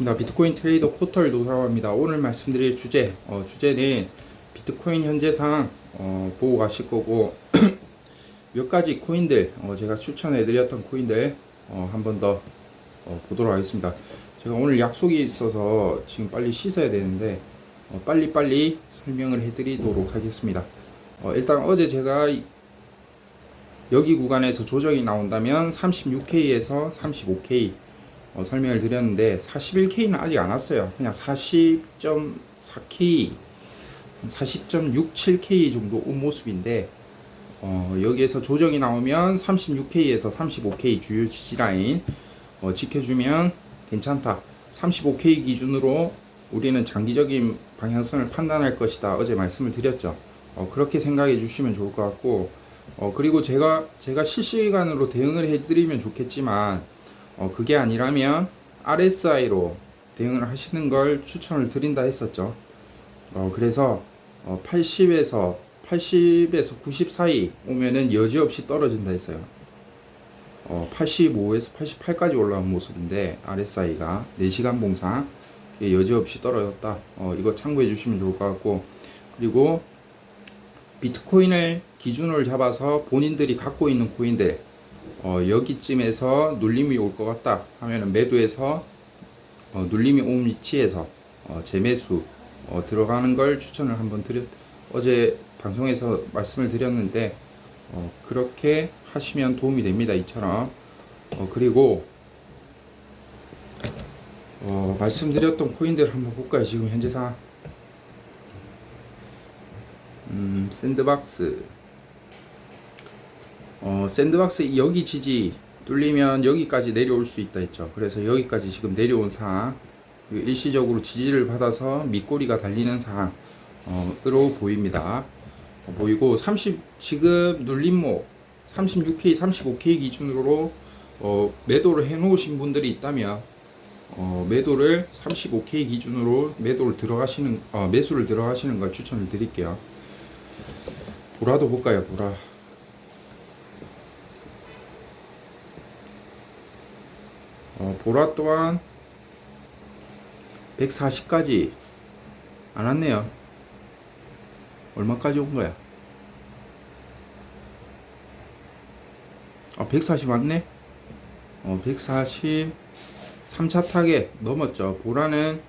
나 비트코인 트레이더 포털 노사입니다. 오늘 말씀드릴 주제, 어, 주제는 비트코인 현재 상황 어, 보고 가실 거고 몇 가지 코인들 어, 제가 추천해드렸던 코인들 어, 한번 더 어, 보도록 하겠습니다. 제가 오늘 약속이 있어서 지금 빨리 씻어야 되는데 어, 빨리 빨리 설명을 해드리도록 하겠습니다. 어, 일단 어제 제가 이- 여기 구간에서 조정이 나온다면 36K에서 35K 어, 설명을 드렸는데 41K는 아직 안 왔어요. 그냥 40.4K, 40.67K 정도 온 모습인데 어, 여기에서 조정이 나오면 36K에서 35K 주요 지지라인 어, 지켜주면 괜찮다. 35K 기준으로 우리는 장기적인 방향성을 판단할 것이다. 어제 말씀을 드렸죠. 어, 그렇게 생각해 주시면 좋을 것 같고 어, 그리고 제가 제가 실시간으로 대응을 해드리면 좋겠지만 어, 그게 아니라면 RSI로 대응을 하시는 걸 추천을 드린다 했었죠. 어, 그래서 어, 80에서 80에서 90 사이 오면은 여지없이 떨어진다 했어요. 어, 85에서 88까지 올라온 모습인데 RSI가 4시간 봉상 이게 여지없이 떨어졌다. 어, 이거 참고해 주시면 좋을 것 같고 그리고 비트코인을 기준으로 잡아서 본인들이 갖고 있는 코인들 어, 여기쯤에서 눌림이 올 것 같다 하면은 매도해서 어, 눌림이 온 위치에서 어, 재매수 어, 들어가는 걸 추천을 한번 드렸 어제 방송에서 말씀을 드렸는데 어, 그렇게 하시면 도움이 됩니다 이처럼. 어, 그리고 어, 말씀드렸던 코인들 한번 볼까요 지금 현재 상황 음, 샌드박스 어, 샌드박스 여기 지지 뚫리면 여기까지 내려올 수 있다 했죠. 그래서 여기까지 지금 내려온 상황, 일시적으로 지지를 받아서 밑꼬리가 달리는 상황으로 보입니다. 어, 보이고 30 지금 눌림목 36K, 35K 기준으로 어, 매도를 해놓으신 분들이 있다면 어, 매도를 35K 기준으로 매도를 들어가시는 어, 매수를 들어가시는 걸 추천을 드릴게요. 보라도 볼까요, 보라. 어, 보라 또한 140까지 안 왔네요. 얼마까지 온 거야? 아, 140 왔네? 어, 140 3차 타겟 넘었죠. 보라는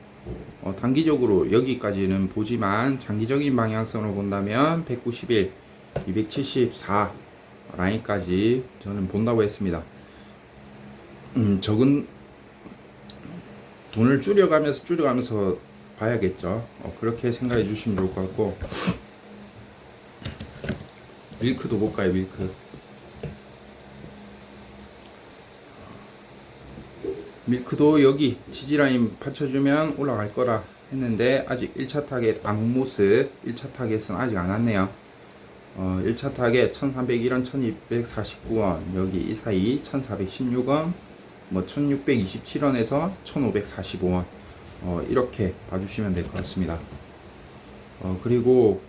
어, 단기적으로 여기까지는 보지만 장기적인 방향성으로 본다면 191, 274 라인까지 저는 본다고 했습니다. 음, 적은 돈을 줄여가면서 줄여가면서 봐야겠죠. 어, 그렇게 생각해 주시면 좋을 것 같고 밀크도 볼까요, 밀크? 밀크도 여기 지지라인 받쳐주면 올라갈 거라 했는데 아직 1차 타겟 안 모습 1차 타겟은 아직 안 왔네요. 어, 1차 타겟 1301원 1249원 여기 이 사이 1416원 뭐 1627원에서 1545원. 어, 이렇게 봐주시면 될 것 같습니다. 어, 그리고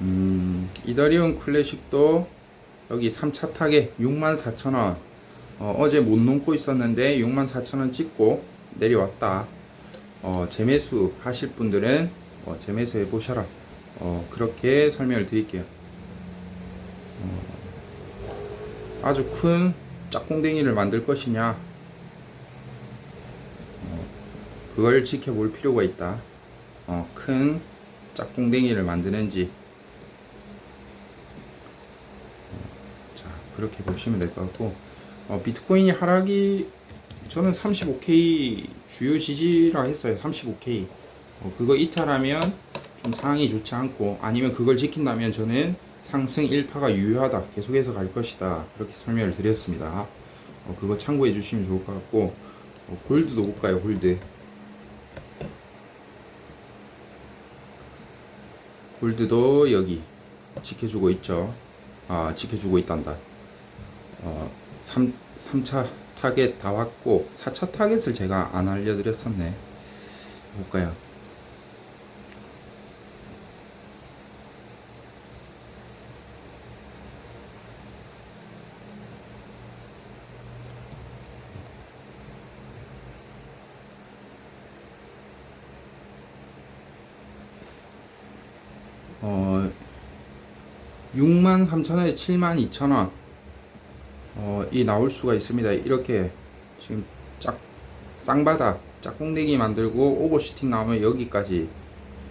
음, 이더리움 클래식도 여기 3차 타겟 64,000원. 어, 어제 못 넘고 있었는데 64,000원 찍고 내려왔다 어, 재매수 하실 분들은 어, 재매수 해보셔라. 어, 그렇게 설명을 드릴게요. 어, 아주 큰 짝꿍댕이를 만들 것이냐? 어, 그걸 지켜볼 필요가 있다. 어, 큰 짝꿍댕이를 만드는지. 자 그렇게 보시면 될 것 같고. 어, 비트코인이 하락이 저는 35K 주요 지지라 했어요 35K 어, 그거 이탈하면 좀 상황이 좋지 않고 아니면 그걸 지킨다면 저는 상승 1파가 유효하다 계속해서 갈 것이다 그렇게 설명을 드렸습니다. 어, 그거 참고해 주시면 좋을 것 같고 어, 골드도 볼까요 골드. 골드도 여기 지켜주고 있죠. 아 지켜주고 있단다. 어, 3, 3차 타겟 다 왔고 4차 타겟을 제가 안 알려드렸었네. 볼까요? 어, 63,000원에 72,000원. 어, 이 나올 수가 있습니다. 이렇게 지금 짝 쌍바닥 짝꿍대기 만들고 오버슈팅 나오면 여기까지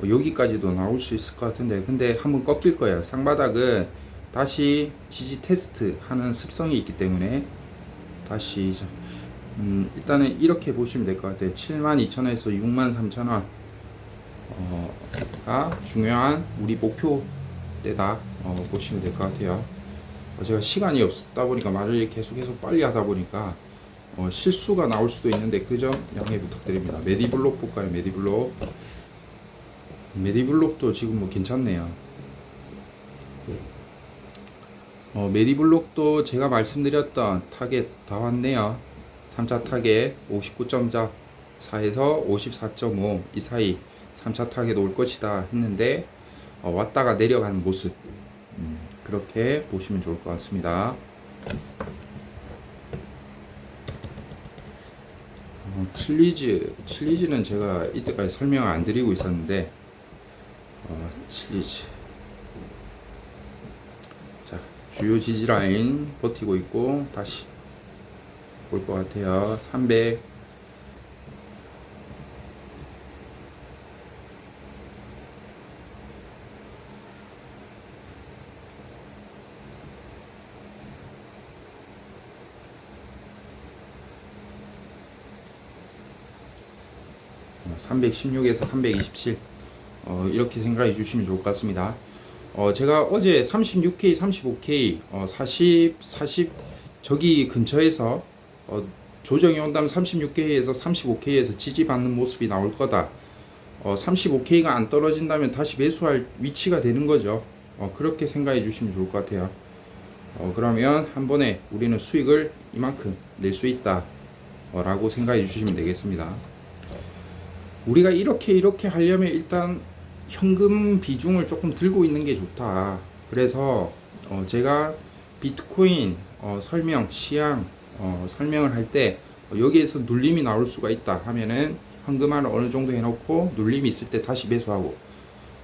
어, 여기까지도 나올 수 있을 것 같은데 근데 한번 꺾일 거예요. 쌍바닥은 다시 지지 테스트 하는 습성이 있기 때문에 다시 자- 음, 일단은 이렇게 보시면 될 것 같아요. 72,000원에서 63,000원 어, 가 중요한 우리 목표대다 어, 보시면 될 것 같아요. 어, 제가 시간이 없다 보니까 말을 계속해서 빨리 하다 보니까 어, 실수가 나올 수도 있는데 그 점 양해 부탁드립니다. 메디블록 볼까요? 메디블록 메디블록도 지금 뭐 괜찮네요. 어, 메디블록도 제가 말씀드렸던 타겟 다 왔네요. 3차 타겟 59.4에서 54.5 이 사이 3차 타겟 올 것이다 했는데 어, 왔다가 내려가는 모습 음, 그렇게 보시면 좋을 것 같습니다. 어, 칠리즈 칠리즈는 제가 이때까지 설명을 안 드리고 있었는데 어, 칠리즈. 자 주요 지지 라인 버티고 있고 다시 올 것 같아요. 300 316에서 327 어, 이렇게 생각해 주시면 좋을 것 같습니다. 어, 제가 어제 36K, 35K, 어, 40, 40 저기 근처에서 어, 조정이 온다면 36K에서 35K에서 지지받는 모습이 나올 거다. 어, 35K가 안 떨어진다면 다시 매수할 위치가 되는 거죠. 어, 그렇게 생각해 주시면 좋을 것 같아요. 어, 그러면 한 번에 우리는 수익을 이만큼 낼 수 있다. 어, 라고 생각해 주시면 되겠습니다. 우리가 이렇게 이렇게 하려면 일단 현금 비중을 조금 들고 있는 게 좋다. 그래서 어 제가 비트코인 어 설명 시향 어 설명을 할 때 여기에서 눌림이 나올 수가 있다 하면은 현금화를 어느 정도 해놓고 눌림이 있을 때 다시 매수하고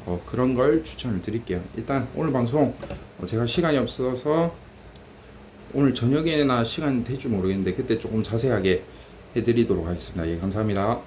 어 그런 걸 추천을 드릴게요. 일단 오늘 방송 어 제가 시간이 없어서 오늘 저녁에나 시간 될지 모르겠는데 그때 조금 자세하게 해드리도록 하겠습니다. 예, 감사합니다.